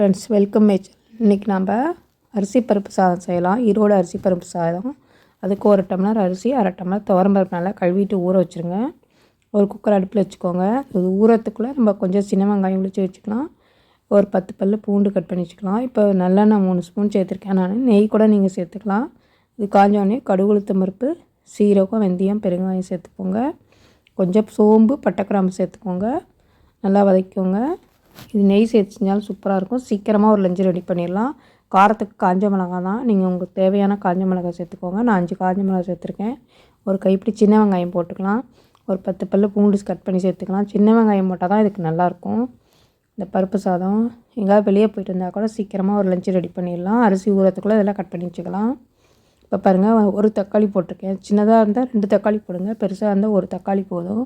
Friends welcome match இன்றைக்கி நம்ம அரிசி பருப்பு சாதம் செய்யலாம். ஈரோடு அரிசி பருப்பு சாதம். அதுக்கு ஒரு டம்ளர் அரிசி அரை டம்ளர் துவரம்பருப்பு நல்லா கழுவிட்டு ஊற வச்சுருங்க. ஒரு குக்கர் அடுப்பில் வச்சுக்கோங்க. இது ஊறத்துக்குள்ளே நம்ம கொஞ்சம் சின்ன வெங்காயம் விழிச்சு வச்சுக்கலாம். ஒரு பத்து பல் பூண்டு கட் பண்ணி வச்சுக்கலாம். இப்போ நல்லெண்ணெய் மூணு ஸ்பூன் சேர்த்துருக்கேன் நான். நெய் கூட நீங்கள் சேர்த்துக்கலாம். இது காஞ்சோடனே கடுகுளுத்த பருப்பு சீரகம் வெந்தயம் பெருங்காயம் சேர்த்துக்கோங்க. கொஞ்சம் சோம்பு பட்டைக்கிராம்பு சேர்த்துக்கோங்க. நல்லா வதக்கிக்கோங்க. இது நெய் சேர்த்து செஞ்சாலும் சூப்பராக இருக்கும். சீக்கிரமாக ஒரு லஞ்சு ரெடி பண்ணிடலாம். காரத்துக்கு காஞ்ச மிளகாய் தான். நீங்கள் உங்களுக்கு தேவையான காஞ்ச மிளகாய் சேர்த்துக்கோங்க. நான் அஞ்சு காஞ்ச மிளகாய் சேர்த்துருக்கேன். ஒரு கைப்பிடி சின்ன வெங்காயம் போட்டுக்கலாம். ஒரு பத்து பல்லு பூண்டு கட் பண்ணி சேர்த்துக்கலாம். சின்ன வெங்காயம் போட்டால் தான் இதுக்கு நல்லாயிருக்கும். இந்த பருப்பு சாதம் எங்கேயாவது வெளியே போயிட்டு இருந்தால் கூட சீக்கிரமாக ஒரு லஞ்சு ரெடி பண்ணிடலாம். அரிசி ஊறத்துக்குள்ளே இதெல்லாம் கட் பண்ணி வச்சுக்கலாம். இப்போ பாருங்கள் ஒரு தக்காளி போட்டிருக்கேன். சின்னதாக இருந்தால் ரெண்டு தக்காளி போடுங்க. பெருசாக இருந்தால் ஒரு தக்காளி போதும்.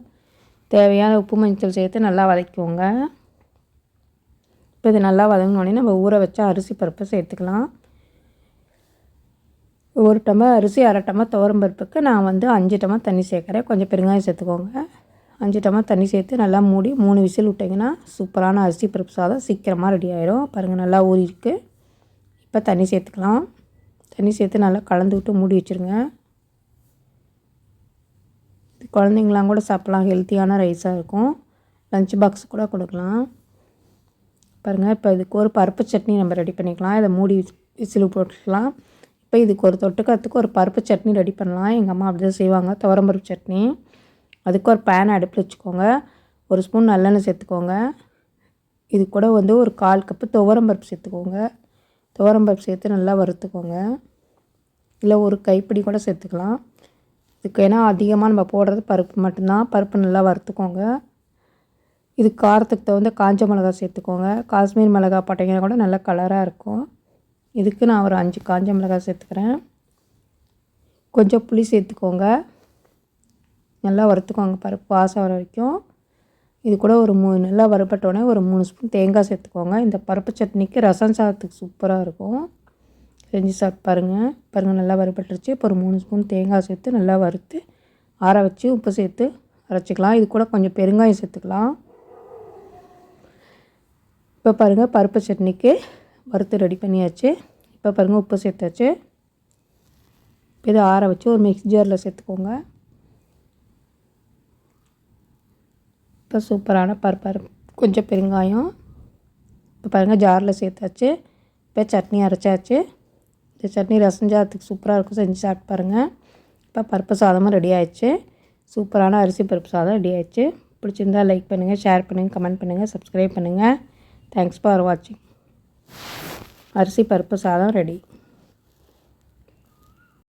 தேவையான உப்பு மஞ்சள் சேர்த்து நல்லா வதக்கிக்கோங்க. இப்போ இது நல்லா வதங்கினோடனே நம்ம ஊற வச்ச அரிசி பருப்பை சேர்த்துக்கலாம். ஒரு டம்ளர் அரிசி அரை டம்ளர் துவரம் பருப்புக்கு நான் வந்து அஞ்சு டம்ளர் தண்ணி சேர்க்குறேன். கொஞ்சம் பெருங்காயம் சேர்த்துக்கோங்க. அஞ்சு டம்ளர் தண்ணி சேர்த்து நல்லா மூடி மூணு விசில் விட்டிங்கன்னா சூப்பரான அரிசி பருப்பு சாதம் சீக்கிரமாக ரெடி ஆகிடும் பாருங்கள் நல்லா ஊறிருக்கு இப்போ தண்ணி சேர்த்துக்கலாம். தண்ணி சேர்த்து நல்லா கலந்து விட்டு மூடி வச்சுருங்க. குழந்தைங்களாம் கூட சாப்பிட்லாம். ஹெல்த்தியான ரைஸாக இருக்கும். லஞ்ச் பாக்ஸ் கூட கொடுக்கலாம். பாருங்கள் இப்போ இதுக்கு ஒரு பருப்பு சட்னி நம்ம ரெடி பண்ணிக்கலாம். இதை மூடி விசிலு போட்டுக்கலாம். இப்போ இதுக்கு ஒரு தொட்டுக்கிறதுக்கு ஒரு பருப்பு சட்னி ரெடி பண்ணலாம். எங்கள் அம்மா அப்படி தான் செய்வாங்க துவரம்பருப்பு சட்னி. அதுக்கு ஒரு பேன் அடுப்பில் வச்சுக்கோங்க. ஒரு ஸ்பூன் நல்லெண்ணெய் சேர்த்துக்கோங்க. இது கூட வந்து ஒரு கால் கப்பு துவரம்பருப்பு சேர்த்துக்கோங்க. துவரம்பருப்பு சேர்த்து நல்லா வறுத்துக்கோங்க. இல்லை ஒரு கைப்பிடி கூட சேர்த்துக்கலாம். இதுக்கு ஏன்னா அதிகமாக நம்ம போடுறது பருப்பு மட்டும்தான். பருப்பு நல்லா வறுத்துக்கோங்க. இது காரத்துக்கு தகுந்த காஞ்ச மிளகா சேர்த்துக்கோங்க. காஷ்மீர் மிளகா போட்டிங்கன்னா கூட நல்ல கலராக இருக்கும். இதுக்கு நான் ஒரு அஞ்சு காஞ்ச மிளகா சேர்த்துக்கிறேன். கொஞ்சம் புளி சேர்த்துக்கோங்க. நல்லா வறுத்துக்கோங்க பருப்பு வாசம் வர வரைக்கும். இது கூட ஒரு மூணு நல்லா வறுபட்டோடனே ஒரு மூணு ஸ்பூன் தேங்காய் சேர்த்துக்கோங்க. இந்த பருப்பு சட்னிக்கு ரசம் சாதத்துக்கு சூப்பராக இருக்கும். செஞ்சு சாப்பிட்டு பாருங்கள் பாருங்கள் நல்லா வறுப்பட்டுருச்சு இப்போ ஒரு மூணு ஸ்பூன் தேங்காய் சேர்த்து நல்லா வறுத்து ஆற வச்சு உப்பு சேர்த்து அரைச்சிக்கலாம். இது கூட கொஞ்சம் பெருங்காயம் சேர்த்துக்கலாம். இப்போ பாருங்கள் பருப்பு சட்னிக்கு வறுத்து ரெடி பண்ணியாச்சு. இப்போ பாருங்கள் உப்பு சேர்த்தாச்சு. இதை ஆற வச்சு ஒரு மிக்ஸ் ஜாரில் சேர்த்துக்கோங்க. இப்போ சூப்பரான பருப்பு கொஞ்சம் பெருங்காயம். இப்போ பாருங்கள் ஜாரில் சேர்த்தாச்சு. இப்போ சட்னி அரைச்சாச்சு. இந்த சட்னி ரசஞ்சாதத்துக்கு சூப்பராக இருக்கும் செஞ்சு சாப்பிட்டு பாருங்கள் இப்போ பருப்பு சாதமும் ரெடி ஆயிடுச்சு. சூப்பரான அரிசி பருப்பு சாதம் ரெடி ஆயிடுச்சு. பிடிச்சிருந்தால் லைக் பண்ணுங்கள் ஷேர் பண்ணுங்கள் கமெண்ட் பண்ணுங்கள் சப்ஸ்கிரைப் பண்ணுங்கள் தேங்க்ஸ் ஃபார் வாட்சிங் அரிசி பருப்பு சாதம் ரெடி